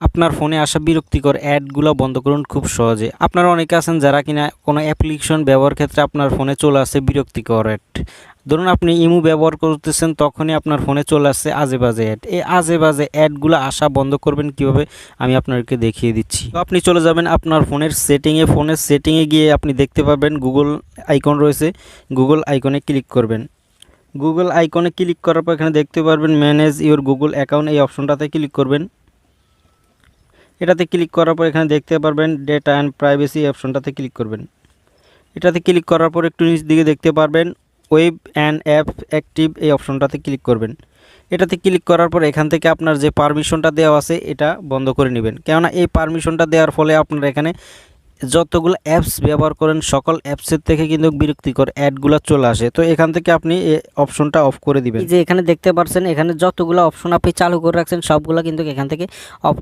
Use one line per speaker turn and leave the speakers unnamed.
আপনার ফোনে আসা বিরক্তিকর অ্যাডগুলো বন্ধ করুন খুব সহজে। আপনারা অনেকে আছেন যারা কিনা কোনো অ্যাপ্লিকেশন ব্যবহার ক্ষেত্রে আপনার ফোনে চলে আসে বিরক্তিকর অ্যাড। ধরুন আপনি ইমু ব্যবহার করতেছেন, তখনই আপনার ফোনে চলে আসছে আজে বাজে অ্যাড। এই আজে বাজে অ্যাডগুলো আসা বন্ধ করবেন কীভাবে? আমি আপনাদেরকে দেখিয়ে দিচ্ছি। তো আপনি চলে যাবেন আপনার ফোনের সেটিংয়ে। ফোনের সেটিংয়ে গিয়ে আপনি দেখতে পাবেন গুগল আইকন রয়েছে। গুগল আইকনে ক্লিক করবেন। গুগল আইকনে ক্লিক করার পর এখানে দেখতে পারবেন ম্যানেজ ইওর গুগল অ্যাকাউন্ট এই অপশনটাতে ক্লিক করবেন। এটাতে ক্লিক করার পর এখানে দেখতে পারবেন ডেটা অ্যান্ড প্রাইভেসি অপশনটাতে ক্লিক করবেন। এটাতে ক্লিক করার পর একটু নিচ দিকে দেখতে পারবেন ওয়েব অ্যান্ড অ্যাপ অ্যাক্টিভ এই অপশনটাতে ক্লিক করবেন। এটাতে ক্লিক করার পর এখান থেকে আপনার যে পারমিশনটা দেওয়া আছে এটা বন্ধ করে নেবেন। কেননা এই পারমিশনটা দেওয়ার ফলে আপনার এখানে যতগুলো অ্যাপস ব্যবহার করেন, সকল অ্যাপসের থেকে কিন্তু বিরক্তিকর অ্যাডগুলো চলে আসে। তো এখান থেকে আপনি এই অপশনটা অফ করে দিবেন।
যে এখানে দেখতে পাচ্ছেন এখানে যতগুলো অপশন আপনি চালু করে রাখছেন, সবগুলো কিন্তু এখান থেকে অফ